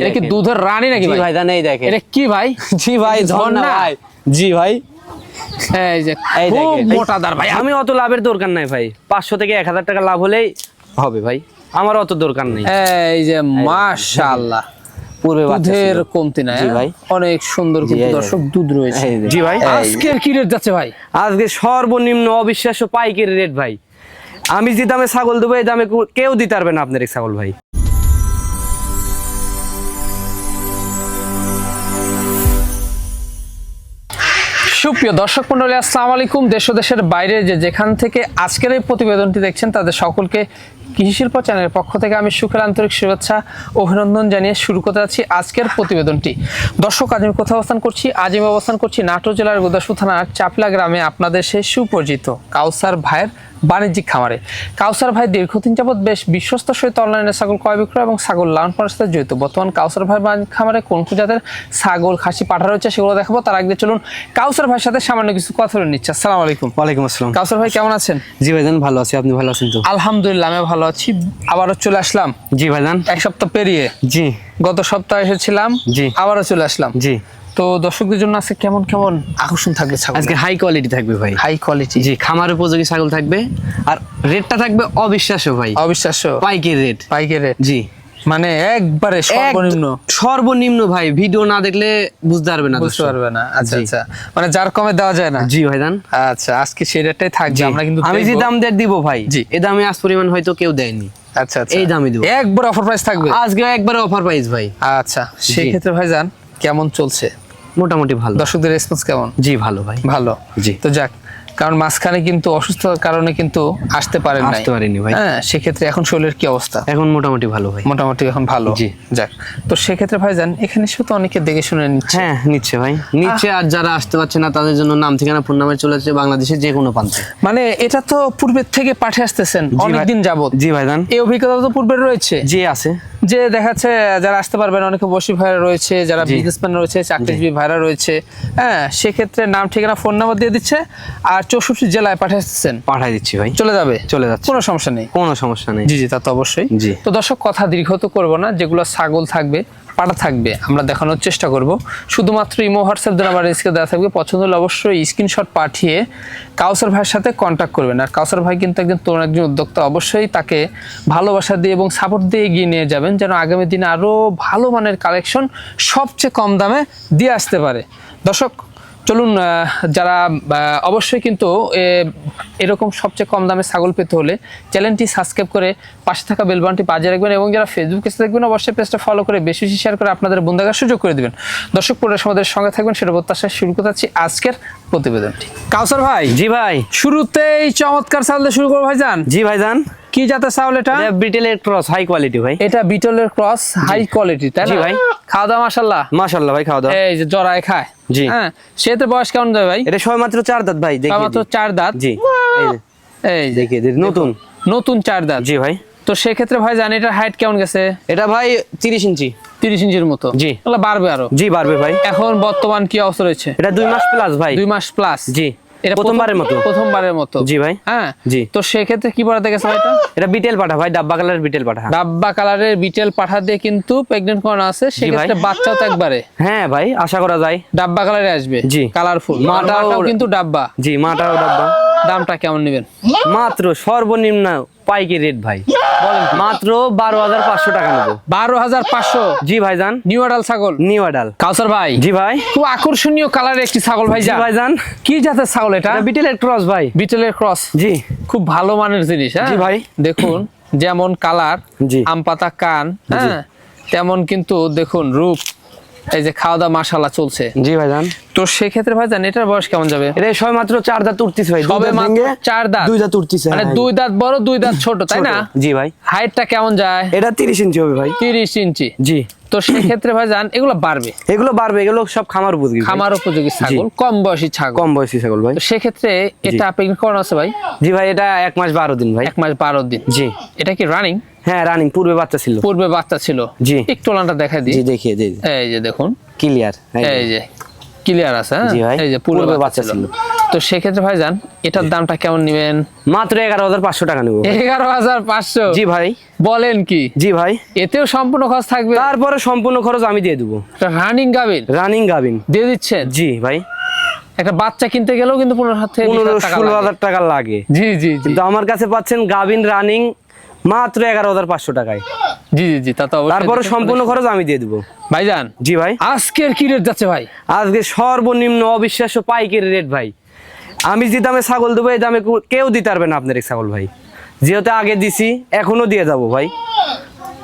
এটা কি দুধের রানী নাকি ভাই? ভাই জান এই দেখেন। এটা কি ভাই? জি ভাই ঝর্ণা? ভাই। জি ভাই। এই যে এই খুব মোটাদার ভাই। আমি অত লাভের দরকার নাই ভাই। পাঁচশো থেকে এক হাজার টাকা লাভ হলেই হবে ভাই। আমার অত দরকার নেই। এই যে মাশাআল্লাহ। পূর্বে দুধের কমতি নাই হ্যাঁ? ভাই। অনেক সুন্দর কিন্তু দর্শক দুধ রয়েছে। জি ভাই। আজকের কি রেট যাচ্ছে ভাই? আজকে সর্বনিম্ন অবিশ্বাস্য পাইকারি রেট ভাই। আমি যে দামে ছাগল দেবো এই দামে কেউ দিতে পারবে না আপনার ছাগল ভাই। সুপ্রিয় দর্শক মন্ডলী, আসসালামু আলাইকুম। দেশ দেশের বাইরে যে যেখান থেকে আজকের এই প্রতিবেদনটি দেখছেন, তাদের সকলকে কৃষি শিল্প চ্যানেলের পক্ষ থেকে আমি সুখের আন্তরিক শুভেচ্ছা অভিনন্দন জানিয়ে শুরু করতে যাচ্ছি আজকের প্রতিবেদনটি। দর্শক আজ আমি কোথাও অবস্থান করছি? আজ আমি অবস্থান করছি নাটোর জেলার গোদাসু থানার চাপলা গ্রামে আপনাদের সে সুপরিচিত কাউসার ভাইয়ের বাণিজ্যিক খামারে। কাউসার ভাই দীর্ঘদিন যাবৎ বেশ বিশ্বস্ত সহিত অনলাইনে ছাগল ক্রয় বিক্রয় এবং ছাগল লালন পালনের সাথে জড়িত। বর্তমান কাউসার ভাই বাণিজ্যিক খামারে কোন কোন জাতের ছাগল খাসি পাঠা রয়েছে সেগুলো দেখাবো। তার আগে চলুন কাউসার ভাইয়ের সাথে সামান্য কিছু কথা বলে নিচ্ছে। আসসালামু আলাইকুম। ওয়ালাইকুম আসসালাম। কাউসার ভাই কেমন আছেন? জি ভাইজান ভালো আছি। আপনি ভালো আছেন তো? আলহামদুলিল্লাহ আমি ভালো আছি। আবারও চলে আসলাম। জি ভাইজান। এক সপ্তাহ পেরিয়ে। জি। গত সপ্তাহে এসেছিলাম। জি। আবারও চলে আসলাম। জি। তো দর্শকদের জন্য আছে কেমন কেমন আকর্ষণ থাকবে ছাগল আজকে হাই কোয়ালিটি থাকবে ভাই। হাই কোয়ালিটি জি খামার উপযোগী ছাগল থাকবে। আর রেটটা থাকবে অবিশ্বাস্য ভাই। অবিশ্বাস্য। পাইকারি রেট পাইকারি রেট জি। মানে একবারে সর্বনিম্ন সর্বনিম্ন ভাই ভিডিও না দেখলে বুঝতে পারবে না বুঝতে পারবে না। আচ্ছা আচ্ছা। মানে যার কমে দেওয়া যায় না। জি ভাইজান। আচ্ছা আজকে সেই রেটটাই থাকবে আমরা কিন্তু আমি যে দাম দিয়ে দিব ভাই জি। এই দামে আজ পরিমাণ হয়তো কেউ দেয়নি। আচ্ছা আচ্ছা। এই দামই দেবো। একবার অফার প্রাইস থাকবে। আজকে একবারে অফার প্রাইস ভাই। আচ্ছা সেই ক্ষেত্রে ভাই যান কেমন চলছে? মোটামুটি ভালো। দর্শকদের রেসপন্স কেমন? জি ভালো ভাই। ভালো। জি। তো যাক কারণ মাঝখানে কিন্তু অসুস্থতার কারণে কিন্তু আসতে পারেন নাই। আসতে পারিনি ভাই। হ্যাঁ সেক্ষেত্রে এখন শরীরের কি অবস্থা? এখন মোটামুটি ভালো ভাই। মোটামুটি এখন ভালো। জি। যাক তো সেক্ষেত্রে ভাই যান এখানে শুধু অনেকে দেখে শুনে নিচ্ছে। হ্যাঁ নিচ্ছে ভাই। নিচ্ছে আর যারা আসতে পারছে না তাদের জন্য নাম ঠিকানা ফোন নাম্বার চলে যাচ্ছে বাংলাদেশের যে কোনো প্রান্তে। মানে এটা তো পূর্বের থেকে পাঠিয়ে আসতেছেন ভাই। অনেকদিন যাবত জি ভাইজান। এই অভিজ্ঞতা তো পূর্বের রয়েছে। জি আছে। যে দেখাচ্ছে যারা আসতে পারবেন অনেকে বসি ভাইরা রয়েছে যারা বিজনেসম্যান রয়েছে চাকরিজীবী ভাইরা রয়েছে হ্যাঁ সেক্ষেত্রে নাম ঠিকানা ফোন নাম্বার দিয়ে দিচ্ছে আর চৌষট্টি জেলায় পাঠাচ্ছেন পাঠাই দিচ্ছি ভাই। চলে যাবে? চলে যাচ্ছে। কোনো সমস্যা নেই। কোনো সমস্যা নেই। জি জি তা তো অবশ্যই। জি। তো দর্শক কথা দীর্ঘ তো করব না যেগুলো ছাগল থাকবে পাটা থাকবে, আমরা দেখানোর চেষ্টা করব। শুধুমাত্র ইমো হোয়াটসঅ্যাপ দ্বারা আমার রিস্কে দেওয়া থাকবে। পছন্দ হলে অবশ্যই স্ক্রিনশট পাঠিয়ে কাউসার ভাইয়ের সাথে কন্ট্যাক্ট করবেন। আর কাউসার ভাই কিন্তু একজন তরুণ, একজন উদ্যোক্তা। অবশ্যই তাকে ভালোবাসা দিয়ে এবং সাপোর্ট দিয়ে এগিয়ে নিয়ে যাবেন, যেন আগামী দিনে আরও ভালো মানের কালেকশন সবচেয়ে কম দামে দিয়ে আসতে পারে। দর্শক চলুন যারা অবশ্যই কিন্তু এ, এরকম সবচেয়ে কম দামে ছাগল পেতে হলে চ্যানেলটি সাবস্ক্রাইব করে পাশে থাকা বেলবানটি বাজিয়ে রাখবেন এবং যারা ফেসবুক পেজে দেখবেন অবশ্যই পেজটা ফলো করে বেশি বেশি শেয়ার করে আপনাদের বন্ধুদের সুযোগ করে দিবেন। দর্শক পরে আমাদের সঙ্গে থাকবেন সেটা প্রত্যাশায় শুরু করতে আজকের প্রতিবেদনটি। কাউসার ভাই। জি ভাই। শুরুতেই চমৎকার চাল দিয়ে শুরু করব ভাইজান। জি ভাইজান। কি জাতের চাউল এটা? ব্রিটেলের ক্রস হাই কোয়ালিটি ভাই। এটা বিটলের ক্রস হাই কোয়ালিটি তাই না? ভাই। খাওয়া দাওয়া মাসাল্লাহ মাশাল্লাহ ভাই খাওয়া দাওয়া এই যে জরায় খায়। জি। হ্যাঁ সেতে বয়স কেমন ভাই? এটা মাত্র চার দাঁত ভাই দেখিয়ে মাত্র চার দাঁত? জি। এই দিই নতুন। নতুন চার দাঁত। জি ভাই। তো সেক্ষেত্রে ভাই জানি এটার হাইট কেমন গেছে? এটা ভাই তিরিশ ইঞ্চি। তিরিশ ইঞ্চির মতো। জি। বাড়বে আরও। জি বাড়বে ভাই। এখন বর্তমান কি অবস্থা রয়েছে? এটা দুই মাস প্লাস ভাই। দুই মাস প্লাস জি। এটা প্রথমবারের মতো? প্রথমবারের মতো। জি ভাই। হ্যাঁ জি। তো সেক্ষেত্রে কি পড়াতে গেছে এটা এটা বিটেল পাঠা ভাই ডাব্বা কালারের বিটেল পাঠা। ডাব্বা কালারের বিটেল পাঠা দিয়ে কিন্তু প্রেগনেন্ট করানো আছে সেক্ষেত্রে বাচ্চাও তো একবারে। হ্যাঁ ভাই আশা করা যায়। ডাব্বা কালারে আসবে। জি। কালারফুল মাটাও- মাটাও কিন্তু ডাব্বা। জি মাটাও ডাব্বা। দামটা কেমন নেবেন? মাত্র সর্বনিম্ন পাইকি রেট ভাই। মাত্র বারো হাজার পাঁচশো টাকা নেব। বারো হাজার পাঁচশো? জি ভাইজান নিউ আডাল ছাগল? New adult. কাউসার ভাই? জি ভাই। খুব আকর্ষণীয় কালারের একটি ছাগল ভাই ভাইজান কি জাতের ছাগল এটা? বিটেলের ক্রস ভাই। বিটেলের ক্রস জি। খুব ভালো মানের জিনিস হ্যাঁ? জি ভাই। দেখুন যেমন কালার জি। আম পাতা কান হ্যাঁ? তেমন কিন্তু দেখুন রূপ। এই যে খাওয়া দাওয়া মাসালা চলছে। জি ভাইজান। তো সেক্ষেত্রে ভাই জান এটার বয়স কেমন যাবে? এটা সবে মাত্র চার দাঁত উঠতিস ভাই সবে মাত্র চার দাঁত। দুই দাঁত উঠতিছে মানে হ্যাঁ। দুই দাঁত বড় দুই দাঁত ছোট তাই না? জি ভাই। হাইটটা কেমন যায়? এটা তিরিশ ইঞ্চি হবে ভাই। তিরিশ ইঞ্চি। জি। তো সেক্ষেত্রে ভাই জান এগুলো বাড়বে? এগুলো বাড়বে এগুলো সব খামার উপযোগী খামার উপযোগী ছাগল কম বয়সী ছাগল। কম বয়সী ছাগল ভাই। তো সেক্ষেত্রে এটা আপনি কোন আছে ভাই? জি ভাই এটা এক মাস বারো দিন ভাই। এক মাস বারো দিন। জি। এটা কি রানিং হ্যাঁ রানিং পূর্বে বাচ্চা ছিল। পূর্বে বাচ্চা ছিল। জি। একটু লানটা দেখা দিই। জি দেখিয়ে জি এই যে দেখুন। ক্লিয়ার এই যে। ক্লিয়ার আছে হ্যাঁ? ভাই এই যে পূর্বে বাচ্চা ছিল। তো সেক্ষেত্রে ভাইজান এটার দামটা কেমন নেবেন? মাত্র এগারো হাজার পাঁচশো টাকা নেব এগারো হাজার পাঁচশো? জি ভাই। বলেন কি? জি ভাই। এতেও সম্পূর্ণ খরচ থাকবে? তারপরে সম্পূর্ণ খরচ আমি দিয়ে দেবো। রানিং গাবিন? রানিং গাবিন। দিয়ে দিচ্ছেন? জি ভাই। একটা বাচ্চা কিনতে গেলেও কিন্তু পনেরো হাজার থেকে পনেরো ষোলো লাগে। হাজার টাকা লাগে। জি জি জি। কিন্তু আমার কাছে পাচ্ছেন গাবিন রানিং মাত্র এগারো হাজার পাঁচশো টাকায়। জি জি জি তা তো তারপরে সম্পূর্ণ খরচ আমি দিয়ে দেবো। ভাইজান জি ভাই। আজকের কি রেট যাচ্ছে ভাই? আজকে সর্বনিম্ন অবিশ্বাস্য পাইকারি রেট ভাই। আমি যে দামে ছাগল দেবো এই দামে কেউ দিতে পারবে না আপনার এই ছাগল ভাই। যেহেতু আগে দিছি এখনও দিয়ে যাব ভাই।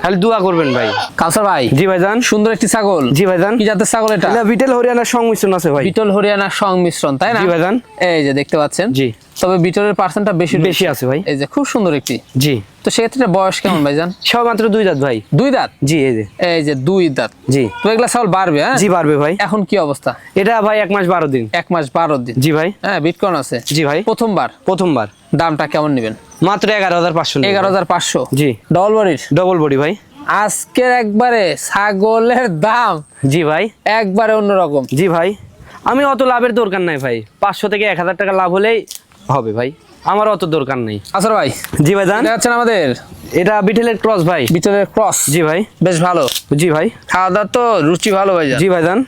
খালি দোয়া করবেন ভাই। কাউসার ভাই জি ভাই যান সুন্দর একটি ছাগল। জি ভাই যান কি জাতের ছাগল এটা বিটেল হরিয়ানার সংমিশ্রণ আছে ভাই। বিটল হরিয়ানার সংমিশ্রণ তাই না? জি ভাইজান। এই যে দেখতে পাচ্ছেন। জি। তবে বিটলের পার্সেন্টটা বেশি বেশি আছে ভাই। এই যে খুব সুন্দর একটি। জি। তো সেক্ষেত্রে বয়স কেমন ভাইজান? সব মাত্র দুই দাঁত ভাই। দুই দাঁত? জি এই যে। এই যে দুই দাঁত। জি। তো এগুলা ছাগল বাড়বে হ্যাঁ? জি পারবে ভাই। এখন কি অবস্থা? এটা ভাই এক মাস বারো দিন। এক মাস বারো দিন। জি ভাই। হ্যাঁ বিটকয়েন আছে। জি ভাই। প্রথমবার? প্রথমবার। দামটা কেমন নেবেন? মাত্র এগারো হাজার পাঁচশো এগারো হাজার পাঁচশো? জি। ডবল বডির ডবল বডি ভাই। আজকের একবারে ছাগলের দাম। জি ভাই। একবারে অন্যরকম। জি ভাই। আমি অত লাভের দরকার নাই ভাই। পাঁচশো থেকে এক হাজার টাকা লাভ হলেই হবে ভাই। আমার অত দরকার নেই। আসার ভাই জি ভাই জান আছেন আমাদের এটা বিটেলের ক্রস ভাই। বিটেলের ক্রস। জি ভাই। বেশ ভালো। জি ভাই। খাওয়া দাওয়া তো রুচি ভালো ভাই জি ভাই জান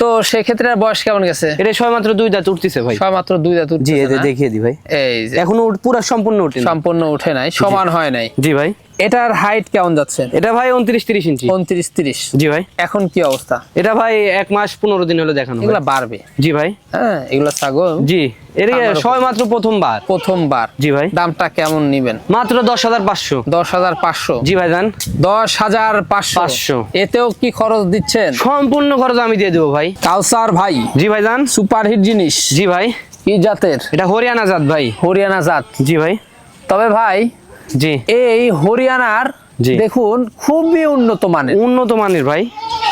তো সেক্ষেত্রে আর বয়স কেমন গেছে? এটা ছয় মাত্র দুই দাঁত উঠতেছে ভাই। ছয় মাত্র দুই দাঁত জি এই যে দেখিয়ে দি ভাই। এই এখনও পুরো পুরা সম্পূর্ণ উঠে সম্পূর্ণ উঠে নাই সমান হয় নাই। জি ভাই। এটার হাইট কেমন যাচ্ছে? এটা ভাই উনত্রিশ তিরিশ ইঞ্চি। উনত্রিশ তিরিশ। জি ভাই। এখন কি অবস্থা? এটা ভাই এক মাস পনেরো দিন হলো দেখানো। এগুলা বাড়বে। জি ভাই। হ্যাঁ এগুলা ছাগল। জি। এর সবাই মাত্র প্রথমবার প্রথমবার। জি ভাই। দামটা কেমন নিবেন? মাত্র দশ হাজার পাঁচশো। দশ হাজার পাঁচশো। জি ভাই জান। দশ হাজার পাঁচশো। এতেও কি খরচ দিচ্ছেন? সম্পূর্ণ খরচ আমি দিয়ে দেবো ভাই। কাউসার ভাই। জি ভাই জান। জিনিস। জি ভাই। কি জাতের? এটা হরিয়ানা জাত ভাই। হরিয়ানা জাত। জি ভাই। তবে ভাই জি। এই হরিয়ানার দেখুন খুবই উন্নত মানের। উন্নত মানের ভাই।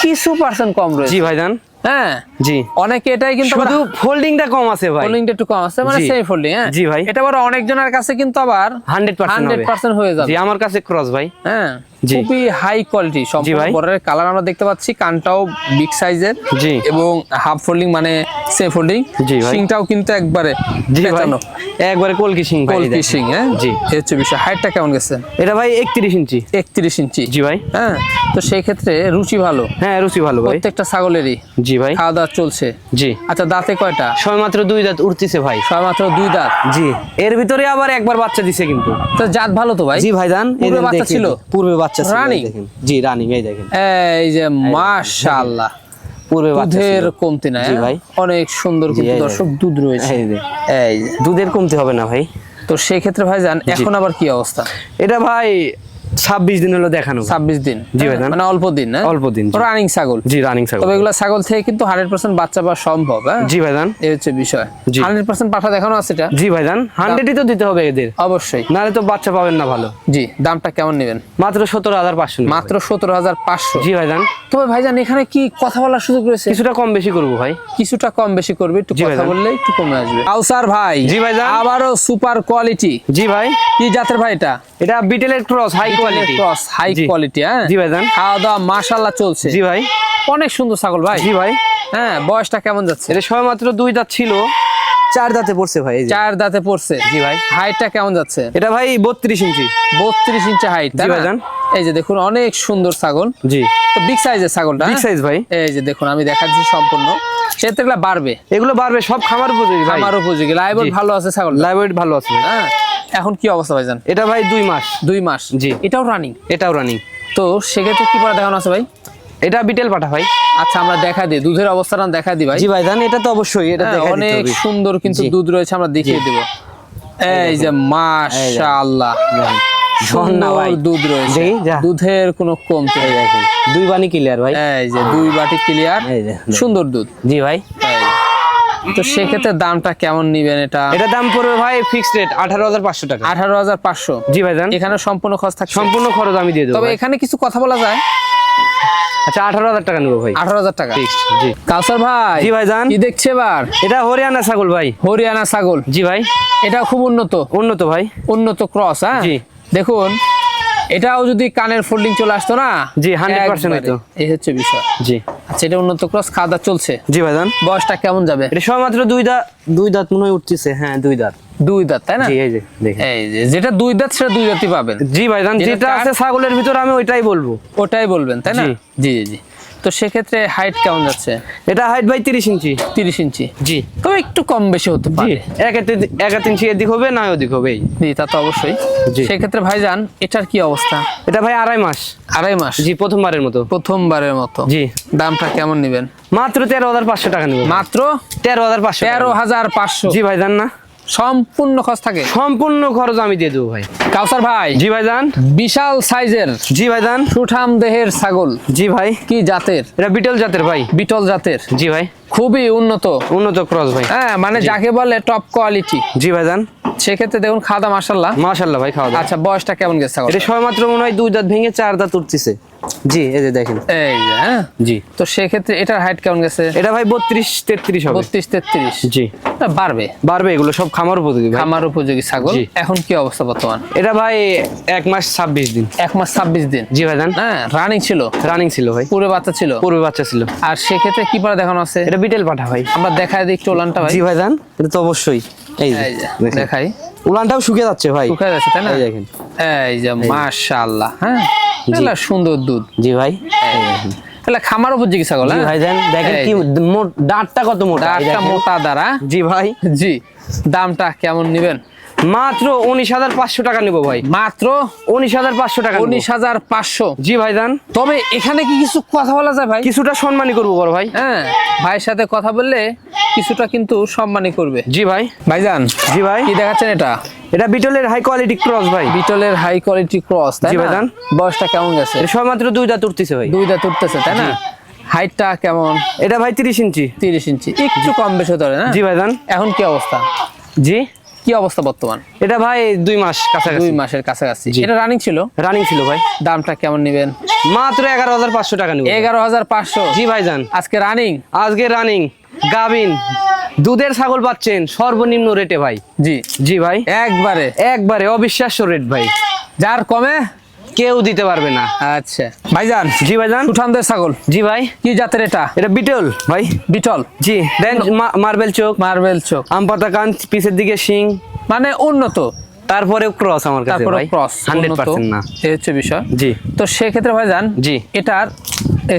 কিছু পার্সেন্ট কম রয়েছে। জি ভাই জান হ্যাঁ। জি। অনেকে এটাই কিন্তু শুধু ফোল্ডিংটা কম আছে ভাই। ফোল্ডিংটা একটু কম আছে মানে সেই ফোল্ডিং হ্যাঁ। জি ভাই। এটা আবার অনেকজনের কাছে কিন্তু আবার হান্ড্রেড পার্সেন্ট হান্ড্রেড পার্সেন্ট হয়ে যাবে। জি আমার কাছে ক্রস ভাই। হ্যাঁ। খুবই হাই কোয়ালিটি সম্পূর্ণ। বর্ডারের কালার আমরা দেখতে পাচ্ছি কানটাও বিগ সাইজের জি। এবং হাফ ফোল্ডিং মানে সেম ফোল্ডিং জি ভাই। সিংটাও কিন্তু একবারে জি ভাই। একবারে কলকি সিং কলকি সিং হ্যাঁ? জি। এই হচ্ছে বিষয়। হাইটটা কেমন গেছে? এটা ভাই একত্রিশ ইঞ্চি। একত্রিশ ইঞ্চি। জি ভাই। হ্যাঁ? তো সেই ক্ষেত্রে রুচি ভালো? হ্যাঁ রুচি ভালো ভাই। প্রত্যেকটা ছাগলেরই। জি ভাই। খাওয়া দাওয়া চলছে। জি। আচ্ছা দাঁতে কয়টা? সবে মাত্র দুই দাঁত উঠতেছে ভাই। সবে মাত্র দুই দাঁত? জি। এর ভিতরে আবার একবার বাচ্চা দিছে কিন্তু। তো জাত ভালো তো ভাই? জি ভাই জান পূর্বে বাচ্চা ছিল? পূর্বে বাচ্চা ছিল রানিং দেখেন। জি রানিং এই দেখেন। এই যে মাশাআল্লাহ। পূর্বে বাচ্চা দুধের কমতি নাই হ্যাঁ? ভাই। অনেক সুন্দর কিন্তু এই দর্শক দুধ রয়েছে। এই দুধের কমতে হবে না ভাই। তো সেই ক্ষেত্রে ভাই জান এখন আবার কি অবস্থা? এটা ভাই ছাব্বিশ দিন হলো দেখানো ভাই। ছাব্বিশ দিন। জি হ্যাঁ? ভাই, মানে অল্প দিন না অল্প দিন, রানিং ছাগল। জি রানিং ছাগল। তবে এগুলো ছাগল থেকে কিন্তু হান্ড্রেড পার্সেন্ট বাচ্চা পাওয়া সম্ভব হ্যাঁ? জি ভাই এই হচ্ছে বিষয়। হান্ড্রেড পার্সেন্ট পাঠা দেখানো আছে এটা? জি ভাই জান হান্ড্রেডই তো দিতে হবে এদের। অবশ্যই। নাহলে তো বাচ্চা পাবেন না ভালো। জি দামটা কেমন নেবেন? মাত্র সতেরো হাজার পাঁচশো মাত্র সতেরো হাজার পাঁচশো। জি ভাই জান তবে ভাইজান এখানে কি কথা বলার সুযোগ রয়েছে? কিছুটা কম বেশি করব ভাই। কিছুটা কম বেশি করবে একটু কথা ভাইজান। বললে একটু কমে আসবে। আউসার ভাই জি ভাইজান। আবারও সুপার কোয়ালিটি জি ভাই। কি জাতের ভাই এটা? এটা বিটেলের cross high quality cross high quality হ্যাঁ? জি ভাইজান। খাওয়া দাওয়া মাশাল্লাহ চলছে। জি ভাই। অনেক সুন্দর ছাগল ভাই। জি ভাই। হ্যাঁ বয়সটা কেমন যাচ্ছে? এটা মাত্র দুই দাঁত ছিল। চার দাঁতে পড়ছে ভাই এই যে। চার দাঁতে পড়ছে। জি ভাই। হাইটটা কেমন যাচ্ছে? এটা ভাই বত্রিশ ইঞ্চি। বত্রিশ ইঞ্চি হাইট জি ভাইজান। এই যে দেখুন অনেক সুন্দর ছাগল। জি। তো বিগ সাইজের ছাগলটা বিগ হ্যাঁ? সাইজ ভাই। এই যে দেখুন আমি দেখাচ্ছি সম্পূর্ণ। সেক্ষেত্রে বাড়বে। এগুলো বাড়বে সব খামার উপযোগী ভাই। আমার উপযোগী। লাইভ ভালো আছে ছাগল লাইভ ভালো আছে ভাই। হ্যাঁ। এখন কি অবস্থা ভাইজান? এটা ভাই দুই মাস। দুই মাস। জি। এটাও রানিং এটাও রানিং তো সেক্ষেত্রে কি পরে দেখানো আছে ভাই? এটা বিটেল পাঠা ভাই। আচ্ছা আমরা দেখা দিই। দুধের অবস্থাটা দেখা দিই ভাই। জি ভাই জান এটা তো অবশ্যই এটা হ্যাঁ, দেখা দিতে অনেক সুন্দর কিন্তু দুধ রয়েছে আমরা দেখিয়ে দেব। এই যে মাশাআল্লাহ। দুধ রয়েছে। দুধের কোনো কমতি দেখেন। দুই বানি ক্লিয়ার ভাই। এই যে দুই বাটি ক্লিয়ার। সুন্দর দুধ। জি ভাই। তো সেক্ষেত্রে দামটা কেমন নিবেন এটা? এটা দাম পড়বে ভাই ফিক্সড রেট আঠারো হাজার পাঁচশো টাকা। আঠারো হাজার পাঁচশো? জি ভাই জান এখানে সম্পূর্ণ খরচ থাকছে? সম্পূর্ণ খরচ আমি দিয়ে দেবো তবে এখানে কিছু কথা বলা যায়? আচ্ছা আঠারো হাজার টাকা নেব ভাই। আঠারো হাজার টাকা। জি। কাউসার ভাই জি ভাইজান। কি দেখছে এবার? এটা হরিয়ানা ছাগল ভাই। হরিয়ানা ছাগল। জি ভাই। এটা খুব উন্নত। উন্নত ভাই। উন্নত ক্রস হ্যাঁ? জি। দেখুন এটাও যদি কানের ফোল্ডিং চলে আসতো না? জি, 100% এই হচ্ছে বিষয়। জি। আচ্ছা এটা উন্নত ক্রস খাওয়া চলছে? জি ভাইজান। বয়সটা কেমন যাবে? এটা সবেমাত্র দুই দাঁত দুই দাঁত মনে হয় উঠতেছে হ্যাঁ দুই দাঁত। দুই দাঁত তাই না? এই যে এই যে যেটা দুই দাঁত সেটা দুই দাঁতই পাবেন। জি ভাইজান যেটা যেটা আছে ছাগলের ভিতরে আমি ওইটাই বলব। ওটাই বলবেন তাই না। জি জি জি। তো সেক্ষেত্রে হাইট কেমন যাচ্ছে? এটা হাইট ভাই তিরিশ ইঞ্চি। তিরিশ ইঞ্চি। জি। তবে একটু কম বেশি হতে পারে। এক এক হাত ইঞ্চি এদিক হবে না ওদিক হবে। জি তা তো অবশ্যই। সেক্ষেত্রে ভাই যান এটার কি অবস্থা? এটা ভাই আড়াই মাস। আড়াই মাস? জি প্রথমবারের মতো। প্রথমবারের মতো। জি। দামটা কেমন নেবেন? মাত্র তেরো হাজার পাঁচশো টাকা নেব। মাত্র তেরো হাজার পাঁচশো তেরো হাজার পাঁচশো। জি ভাই জান না? সম্পূর্ণ খরচ থাকে। সম্পূর্ণ খরচ আমি দিয়ে দেবো ভাই। কাউসার ভাই জি ভাই জান। বিশাল সাইজের জি ভাই জান। সুঠাম দেহের ছাগল। জি ভাই। কি জাতের? এটা বিটল জাতের ভাই। বিটল জাতের। জি ভাই। খুবই উন্নত। উন্নত ক্রস ভাই। হ্যাঁ মানে যাকে বলে টপ কোয়ালিটি জি ভাই জান সেক্ষেত্রে দেখুন খাওয়া দাওয়া মাসাল্লাহ মাশাল্লাহ ভাই খাওয়া আচ্ছা বয়সটা কেমন গেছে এটা সবেমাত্র মনে হয় দুই দাঁত ভেঙে চার দাঁত উঠতেছে। জি এই যে দেখেন। এই যে হ্যাঁ? জি। তো সেক্ষেত্রে এটার হাইট কেমন গেছে? এটা ভাই বত্রিশ তেত্রিশ হবে। বত্রিশ তেত্রিশ। জি। বাড়বে। বাড়বে এগুলো সব খামার উপযোগী খামার উপযোগী ছাগল। এখন কি অবস্থা বর্তমান? এটা ভাই এক মাস ছাব্বিশ দিন। এক মাস ছাব্বিশ দিন। জি ভাই জান হ্যাঁ রানিং ছিল। রানিং ছিল ভাই। পুরো বাচ্চা ছিল। পূর্বে বাচ্চা ছিল। আর সেক্ষেত্রে কি পারা দেখানো আছে? এটা বিটেল পাঠা ভাই। আমরা দেখায় দেখছি উলানটা ভাই। জি ভাই জান এটা তো অবশ্যই। এই যে। দেখাই। উলানটাও শুকিয়ে যাচ্ছে ভাই। শুকিয়ে যাচ্ছে তাই না? এই দেখেন। এই যে মাশাআল্লাহ হ্যাঁ? এটা সুন্দর দুধ। জি ভাই। তাহলে খামার উপর জিজ্ঞাসা জি হ্যাঁ? ভাই জান দেখেন কি দাঁতটা কত মোটা দাঁতটা মোটা দ্বারা জি ভাই। জি দামটা কেমন নেবেন? মাত্র উনিশ হাজার পাঁচশো টাকা নিবো ভাই। মাত্র উনিশ হাজার পাঁচশো টাকা উনিশ হাজার পাঁচশো। জি ভাই জান তবে এখানে কি কিছু কথা বলা যায় ভাই? কিছুটা সম্মানই করব বড় ভাই। হ্যাঁ ভাইয়ের সাথে কথা বললে কিছুটা কিন্তু সম্মানই করবে। জি ভাই। ভাইজান জি ভাই। কি দেখাচ্ছেন এটা? এটা বিটলের হাই কোয়ালিটি ক্রস ভাই। বিটলের হাই কোয়ালিটি ক্রস তাই না? বয়সটা কেমন গেছে? সবেমাত্র দুই দাঁত উঠতেছে ভাই। দুইটা তুলতেছে তাই না? হাইটটা কেমন? এটা ভাই তিরিশ ইঞ্চি। তিরিশ ইঞ্চি একটু কম বেশি পারে না? জি ভাই জান এখন কি অবস্থা? জি। কি অবস্থা বর্তমান? এটা ভাই দুই মাস কাছাকাছি। দুই মাসের কাছাকাছি। এটা রানিং ছিল? রানিং ছিল ভাই। দামটা কেমন নেবেন? মাত্র এগারো হাজার পাঁচশো টাকা নেবেন এগারো হাজার পাঁচশো? জি ভাই যান আজকে রানিং আজকে রানিং গাবিন দুধের ছাগল পাচ্ছেন সর্বনিম্ন রেটে ভাই। জি। জি ভাই। একবারে। একবারে অবিশ্বাস্য রেট ভাই। যার কমে কেউ দিতে পারবে না। আচ্ছা। ভাইজান জি ভাই জান সুঠামদের ছাগল। জি ভাই। কি জাতের এটা? এটা বিটল। ভাই বিটল? জি। দেন মার্বেল চোখ। মার্বেল চোখ। আম পাতা কান পিছের দিকে শিং। মানে উন্নত। তারপরে ক্রস আমার কাছে ভাই। ক্রস হান্ড্রেড পার্সেন্ট না। এই হচ্ছে বিষয়। জি। তো সেক্ষেত্রে ভাইজান জি। এটার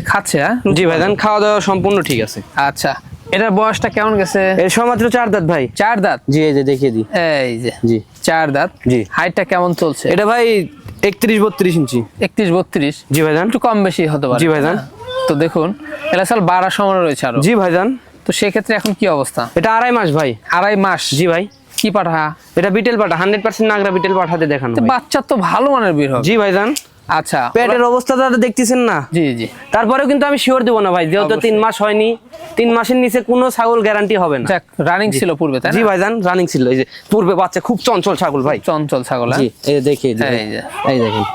খাচ্ছে হ্যাঁ? জি ভাই জান খাওয়া দাওয়া সম্পূর্ণ ঠিক আছে। আচ্ছা। এটার বয়সটা কেমন গেছে? এর সমাত্র চার দাঁত ভাই। চার দাঁত? জি এই যে দেখিয়ে দিই। এই যে জি। চার দাঁত। জি। হাইটটা কেমন চলছে? এটা ভাই একত্রিশ বত্রিশ ইঞ্চি। একত্রিশ বত্রিশ। জি ভাই জান একটু কম বেশি হতে পারে। জি ভাইজান। হ্যাঁ। তো দেখুন এলাসাল বাড়ার সময় রয়েছে আরও। জি ভাই জান তো সেক্ষেত্রে এখন কি অবস্থা? এটা আড়াই মাস ভাই। আড়াই মাস? জি ভাই। কি পাঠা? এটা বিটেল পাঠা হান্ড্রেড পার্সেন্ট নাগরা বিটেল পাঠাতে দেখানো। বাচ্চার তো ভালো মানের বের হবে। জি ভাই জান আচ্ছা। পেটের দেখতেছেন না? জি জি তারপরেও কিন্তু আমি শিওর দেবো না ভাই যেহেতু তিন মাস হয়নি তিন মাসের নিচে কোনো ছাগল গ্যারান্টি হবে না। রানিং ছিল পূর্বে তাই জি ভাই জান রানিং ছিল এই যে পূর্বে বাচ্চা খুব চঞ্চল ছাগল ভাই। চঞ্চল ছাগল হ্যাঁ? জি এই দেখে এই দেখেন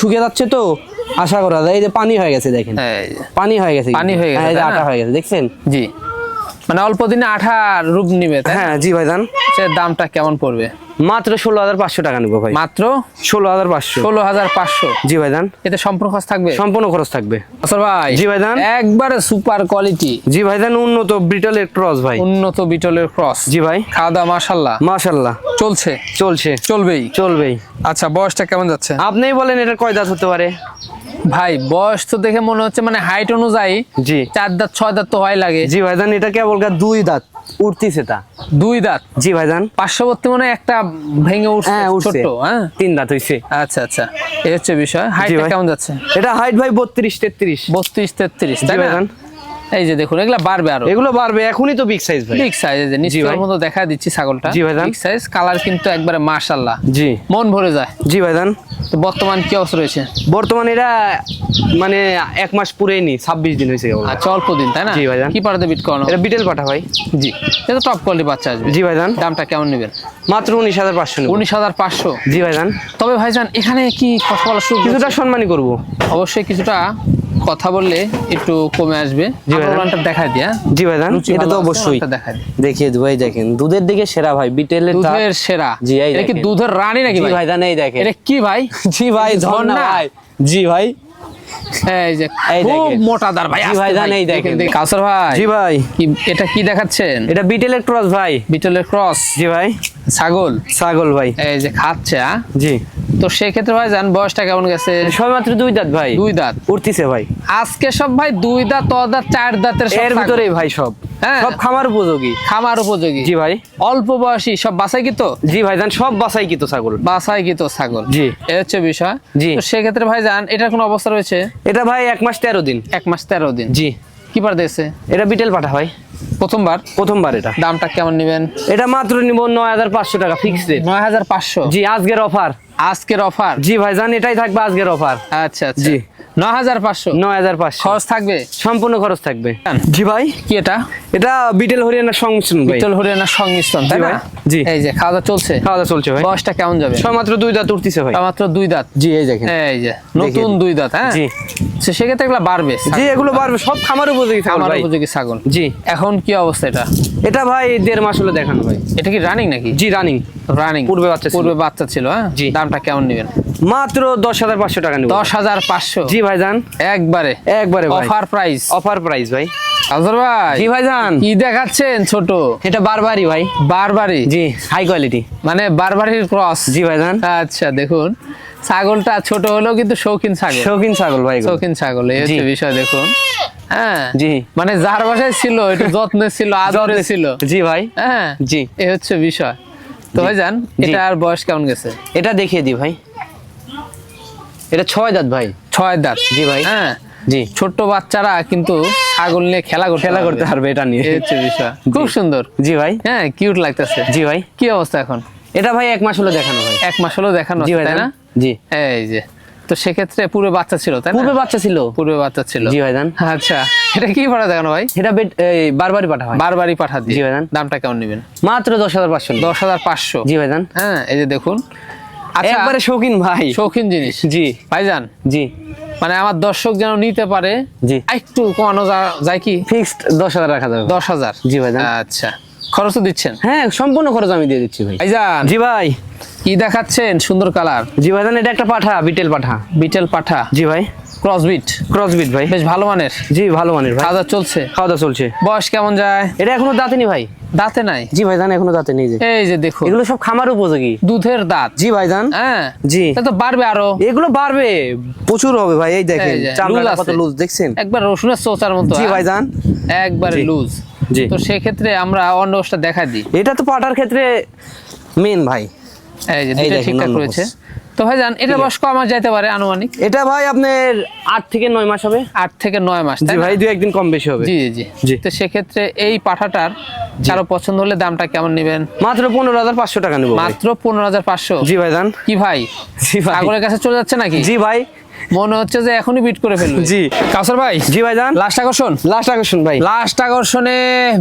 শুকিয়ে যাচ্ছে তো আশা করা যায়। এই যে পানি হয়ে গেছে দেখেন। পানি হয়ে গেছে পানি হয়ে গেছে, হ্যাঁ? আটা হয়ে গেছে দেখছেন? জি। মানে অল্প দিনে আঠা রূপ নিবে হ্যাঁ জি ভাই জান সে দামটা কেমন পড়বে? মাত্র ষোলো হাজার পাঁচশো টাকা নেব ভাই। মাত্র? ষোলো হাজার পাঁচশো। ষোলো হাজার পাঁচশো? জি ভাই জান এতে সম্পূর্ণ খরচ থাকবে? সম্পূর্ণ খরচ থাকবে। আসল ভাই জি ভাইজান। একবারে সুপার কোয়ালিটি। জি ভাই জান উন্নত ব্রিটলের ক্রস ভাই। উন্নত বিটলের ক্রস। জি ভাই। খাওয়া দাওয়া মাশাল্লাহ মাশাল্লাহ চলছে? চলছে। চলবেই? চলবেই। আচ্ছা বয়সটা কেমন যাচ্ছে? আপনিই বলেন এটা কয় দাঁত হতে পারে? ভাই বয়স তো দেখে মনে হচ্ছে মানে হাইট অনুযায়ী জি। চার দাঁত ছয় দাঁত তো হয় লাগে। জি ভাইজান এটা কেবল দুই দাঁত? উঠতিছে তা। দুই দাঁত? জি ভাইজান। পার্শ্ববর্তী মনে একটা ভেঙে উঠছে হ্যাঁ ছোট্ট হ্যাঁ? তিন দাঁত হইছে। আচ্ছা আচ্ছা। এই হচ্ছে বিষয়। হাইটটা ভাই। কেমন যাচ্ছে? এটা হাইট ভাই বত্রিশ তেত্রিশ। বত্রিশ তেত্রিশ তাই জি না? ভাইজান। এই যে দেখুন এগুলা বাড়বে আরও। এগুলো বাড়বে এখনই তো বিগ সাইজ ভাই। বিগ সাইজ এই যে নিচের। মতো দেখা দিচ্ছি ছাগলটা। জি ভাইজান। বিগ সাইজ কালার কিন্তু একবারে মাশাআল্লাহ। জি। মন ভরে যায়। জি ভাইজান। তো বর্তমান কি অবস্থা রয়েছে? বর্তমান এটা মানে এক মাস পুরেই নি ছাব্বিশ দিন হয়েছে আচ্ছা অল্প দিন তাই না? জি ভাইজান। কি পাঠাতে বিট করানো? এটা বিটেল পাঠা ভাই। জি। এটা টপ কোয়ালিটি বাচ্চা আসবে। জি ভাইজান। দামটা কেমন নেবেন? মাত্র উনিশ হাজার পাঁচশো। উনিশ হাজার পাঁচশো? জি ভাইজান। তবে ভাইজান এখানে কি কথা কিছুটা সম্মানই করব। অবশ্যই কিছুটা। কথা বললে একটু কমে আসবে। জি। দেখাই দিয়া। জি ভাইজান এটা তো অবশ্যই। দেখাই দেখিয়ে এই দেখেন দুধের দিকে সেরা ভাই বিটেলের দুধের সেরা। জি, এটা কি দুধের রানী নাকি ভাই? এই দেখেন। এটা কি ভাই? জি ভাই ঝর্ণা? ভাই। জি ভাই। এই যে খুব মোটাদার ভাই জি ভাই, জান, এই দেখেন। দেখেন কাউসার ভাই। জি ভাই। এটা কি দেখাচ্ছেন? এটা বিটেলের ক্রস ভাই। বিটলের ক্রস। জি ভাই। ছাগল। ছাগল ভাই। এই যে খাচ্ছে হ্যাঁ? জি। তো সেক্ষেত্রে ভাই জান বয়সটা কেমন গেছে? সবেমাত্র দুই দাঁত ভাই। দুই দাঁত? উঠতিছে ভাই। আজকে সব ভাই দুই দাঁত ত দাঁত চার দাঁতের সব এর ভিতরেই ভাই সব। হ্যাঁ। সব খামার উপযোগী। খামার উপযোগী। জি ভাই। অল্প বয়সী সব বাসাই কি তো জি ভাই জান সব বাসাই কিতো ছাগল। বাসাই কি তো ছাগল। জি। এ হচ্ছে বিষয়। জি। তো সেক্ষেত্রে ভাই জান এটার কোনো অবস্থা রয়েছে? এটা ভাই এক মাস তেরো দিন। এক মাস তেরো দিন। জি। কি বার দিয়েছে? এটা বিটেল পাঠা ভাই। প্রথমবার? প্রথমবার এটা। দামটা কেমন নেবেন? এটা মাত্র নিব নয় হাজার পাঁচশো টাকা ফিক্সড নয় হাজার পাঁচশো। জি আজকের অফার আজকের অফার? জি ভাই জান এটাই থাকবে আজকের অফার। আচ্ছা আচ্ছা। জি। নয় হাজার পাঁচশো? নয় হাজার পাঁচশো। খরচ থাকবে? সম্পূর্ণ খরচ থাকবে। জি ভাই। কি এটা? এটা বিটেল হরিয়ানার সংমিশ্রণ বিটল হরিয়ানার সংমিশ্রণ তাই না? জি। এই যে খাওয়া চলছে? খাওয়া চলছে ভাই। বয়সটা কেমন যাবে? মাত্র দুই দাঁত উঠতিছে ভাই। মাত্র দুই দাঁত? জি এই দেখেন। এই যে নতুন দুই দাঁত হ্যাঁ? জি। তো সেক্ষেত্রে এগুলো বাড়বে জি এগুলো বাড়বে। সব খামার উপযোগী খামার উপযোগী ছাগল। জি। এখন কি অবস্থা এটা? এটা ভাই দেড় মাস হলো দেখানো ভাই। এটা কি রানিং নাকি? জি রানিং রানিং পূর্বে বাচ্চা ছিল। পূর্বে বাচ্চা ছিল হ্যাঁ? জি। দামটা কেমন নেবেন? মাত্র দশ হাজার পাঁচশো টাকা নেব। দশ হাজার পাঁচশো? জি ভাই জান একবারে একবারে অফার প্রাইস অফার প্রাইস ভাই। আজর ভাই জি ভাই জান কি দেখাচ্ছেন ছোট? এটা বারবারই ভাই। বারবারি জি হাই কোয়ালিটি মানে বারবারির ক্রস জি ভাই জান আচ্ছা দেখুন। ছাগলটা ছোট হলেও কিন্তু শৌখিন ছাগল। শৌখিন ছাগল ভাই শৌখিন ছাগল এই হচ্ছে বিষয় দেখুন। হ্যাঁ? জি। মানে যার বাসায় ছিল একটু যত্নে ছিল আদরে ছিল। জি ভাই। হ্যাঁ? জি। এই হচ্ছে বিষয়। তো। ভাই যান এটা আর বয়স কেমন গেছে? এটা দেখিয়ে দি ভাই। এটা ছয় দাঁত ভাই। ছয় দাঁত। জি ভাই। হ্যাঁ? জি। ছোট্ট বাচ্চারা কিন্তু ছাগল নিয়ে খেলা করতে খেলা করতে পারবে এটা নিয়ে। হচ্ছে বিষয়। খুব সুন্দর। জি ভাই। হ্যাঁ কিউট লাগতেছে। জি ভাই। কি অবস্থা এখন? এটা ভাই এক মাস হলো দেখানো ভাই। এক মাস হলো দেখানো জি ভাই তাই না? জি। এই যে। তো সেক্ষেত্রে পুরো বাচ্চা ছিল তাই পূর্বে বাচ্চা ছিল। পূর্বে বাচ্চা ছিল। জি ভাই জান আচ্ছা এটা কি ভাড়া দেখানো ভাই? এটা বেড এই বারবারই পাঠা হয়। বারবারই পাঠা দিয়ে। জি ভাইজান। দামটা কেমন নেবেন? মাত্র দশ হাজার পাঁচশো দশ হাজার পাঁচশো। জি ভাই জান হ্যাঁ এই যে দেখুন। আচ্ছা একবারে শৌখিন ভাই। শৌখিন জিনিস। জি। ভাইজান জি। মানে আমার দর্শক যেন নিতে পারে জি। একটু কমানো যা- যায় কি? ফিক্সড দশ হাজার রাখা যাবে। দশ হাজার? জি ভাই আচ্ছা। খরচ দিচ্ছেন? হ্যাঁ সম্পূর্ণ খরচ আমি দিয়ে দিচ্ছি ভাই। ভাইজান। জি ভাই। কি দেখাচ্ছেন? সুন্দর কালার। জি ভাইজান এটা একটা পাঠা বিটেল পাঠা। বিটেল পাঠা। জি ভাই। ক্রসবিট ক্রসবিট ভাই। বেশ ভালো মানের? জি ভালো মানের ভাই। খাওয়া চলছে? খাওয়া চলছে। বয়স কেমন যায়? এটা এখনও দাঁতেনি ভাই। দাঁতে নাই? জি ভাই জান এখনও দাঁতে নেই এই যে। দেখুন। এগুলো সব খামার উপযোগী। দুধের দাঁত। জি ভাই জান হ্যাঁ। জি। তো বাড়বে আরও। এগুলো বাড়বে। প্রচুর হবে ভাই এই দেখেন। লুজ কত লুজ দেখছেন? একবার রসুনের চোচার মতো জি হ্যাঁ? ভাই জান একবারে লুজ জি। তো সেক্ষেত্রে আমরা অন্য ওষটা দেখা দিই। এটা তো পাটার ক্ষেত্রে মেন ভাই। এই যে ঠিকঠাক রয়েছে। তো ভাই জান এটা বয়স কমা যাইতে পারে আনুমানিক? এটা ভাই আপনার আট থেকে নয় মাস হবে। আট থেকে নয় মাস জি তাই ভাই দু একদিন কম বেশি হবে। জি জি। জি। তো সেক্ষেত্রে এই পাঠাটার কারও পছন্দ হলে দামটা কেমন নেবেন? মাত্র পনেরো হাজার পাঁচশো টাকা নেব মাত্র পনেরো হাজার পাঁচশো? জি ভাই জান কি ভাই? জি ভাই। ছাগলের কাছে চলে যাচ্ছে নাকি? জি ভাই। মনে হচ্ছে যে এখনই বিট করে ফেলবে। জি। কাউসার ভাই জি ভাই জান লাস্ট আকর্ষণ? লাস্ট আকর্ষণ ভাই। লাস্ট আকর্ষণে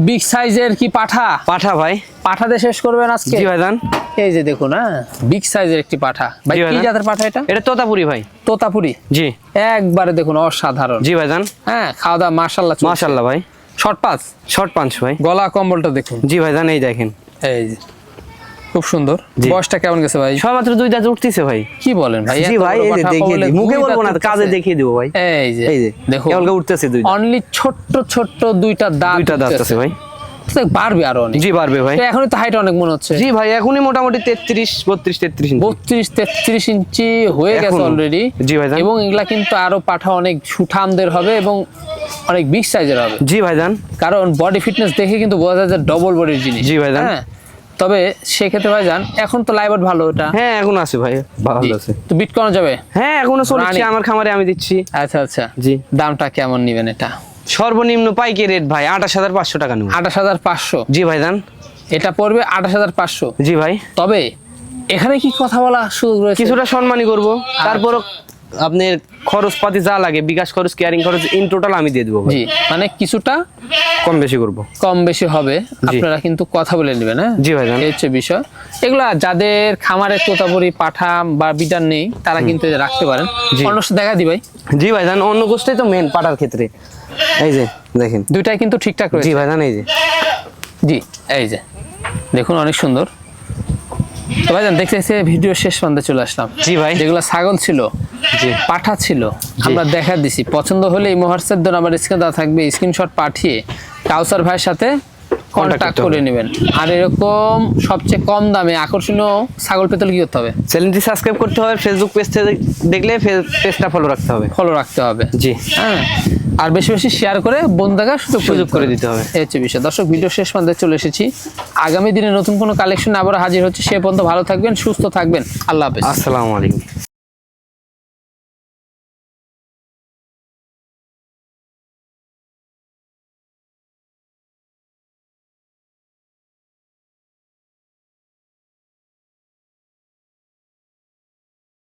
বিগ সাইজের কি পাঠা? পাঠা ভাই। পাঠাতে শেষ করবেন আজকে? জি ভাই জান এই যে দেখুন হ্যাঁ? বিগ সাইজের একটি পাঠা। ভাই কি জাতের পাঠা এটা? এটা তোতাপুরি ভাই। তোতাপুরি? জি। একবারে দেখুন অসাধারণ। জি ভাই জান হ্যাঁ খাওয়া দাওয়া মার্শাল্লাহ মাশাল্লাহ ভাই। শর্ট পাস শর্ট পাঞ্চ ভাই। গলা কম্বলটা দেখুন। জি ভাই জান এই দেখেন। এই যে। খুব সুন্দর। বয়সটা কেমন গেছে ভাই? সবেমাত্র দুই দাঁত উঠতেছে ভাই। কি বলেন ভাই? জি ভাই এই যে দেখিয়ে দিই। মুখে বলব না কাজে দেখিয়ে দিব ভাই। এই যে। এই যে দেখুন। কেবল উঠতেছে দুই অনলি ছোট্ট ছোট্ট দুইটা দাঁত দুইটা দাঁত আছে ভাই। তো বাড়বে আরও অনেক। জি পারবে ভাই। তো হাইট অনেক মনে হচ্ছে। জি ভাই এখনই মোটামুটি তেত্রিশ বত্রিশ তেত্রিশ ইঞ্চি। বত্রিশ তেত্রিশ ইঞ্চি হয়ে গেছে অলরেডি জি ভাইজান। এবং এগুলা কিন্তু আরও পাঠা অনেক সুঠামদের হবে এবং অনেক বিগ সাইজের হবে। জি ভাই কারণ বডি ফিটনেস দেখে কিন্তু বোঝা যায় যে ডবল বডির জিনিস। জি ভাইজান। হ্যাঁ তবে সেক্ষেত্রে ভাই যান এখন তো লাইভ ভালো এটা। হ্যাঁ এখন আছে ভাই ভালো আছে। তো বিট করা যাবে? হ্যাঁ এখনও চলছে। আমার খামারে আমি দিচ্ছি। আচ্ছা আচ্ছা। জি। দামটা কেমন নিবেন এটা? সর্বনিম্ন পাইকারি রেট ভাই আঠাশ হাজার পাঁচশো টাকা নেব। আঠাশ হাজার পাঁচশো। জি ভাই জান এটা পড়বে আঠাশ হাজার পাঁচশো। জি ভাই। তবে এখানে কি কথা বলা সুযোগ রয়েছে কিছুটা সম্মানই করব। তারপরও আপনার খরচ পাতি যা লাগে বিকাশ খরচ কেয়ারিং খরচ ইন টোটাল আমি দিয়ে দেবো জি মানে কিছুটা কম বেশি করব। কম বেশি হবে। আপনারা কিন্তু কথা বলে নেবেন হ্যাঁ? জি ভাইজান। এই হচ্ছে বিষয়। এগুলা যাদের খামারে তোতাপুরি পাঠা বা বিটার নেই তারা কিন্তু রাখতে পারেন। অন্য দেখা দিবাই জি ভাই। জান অন্য গোষ্ঠী তো মেন পাঠার ক্ষেত্রে। এই যে দেখেন। দুইটাই কিন্তু ঠিকঠাক জি রয়েছে ভাই জান এই যে। জি এই যে। দেখুন অনেক সুন্দর। তো ভাইজান দেখতে দেখতে ভিডিও শেষ পর্যন্ত চলে আসলাম। জি ভাই। যেগুলো ছাগল ছিল জি। পাঠা ছিল আমরা দেখা দিছি। পছন্দ হলে এই ধরে আমার স্ক্রিনে দেওয়া থাকবে। স্ক্রিনশট পাঠিয়ে কাউসার ভাইয়ের সাথে কন্ট্যাক্ট করে নেবেন। আর এরকম সবচেয়ে কম দামে আকর্ষণীয় ছাগল পেতে কি করতে হবে? চ্যানেলটি সাবস্ক্রাইব করতে হবে ফেসবুক পেজ থেকে দেখলে পেজটা ফলো রাখতে হবে। ফলো রাখতে হবে। জি। হ্যাঁ। আর বেশি বেশি শেয়ার করে বন্ধুকে সুযোগ সুযোগ করে দিতে হবে। এই হচ্ছে বিষয়। দর্শক ভিডিও শেষ পর্যন্ত চলে এসেছি। আগামী দিনে নতুন কোনো কালেকশন আবার হাজির হচ্ছে। সে পর্যন্ত ভালো থাকবেন সুস্থ থাকবেন। আল্লাহ হাফেজ। আসসালামু আলাইকুম।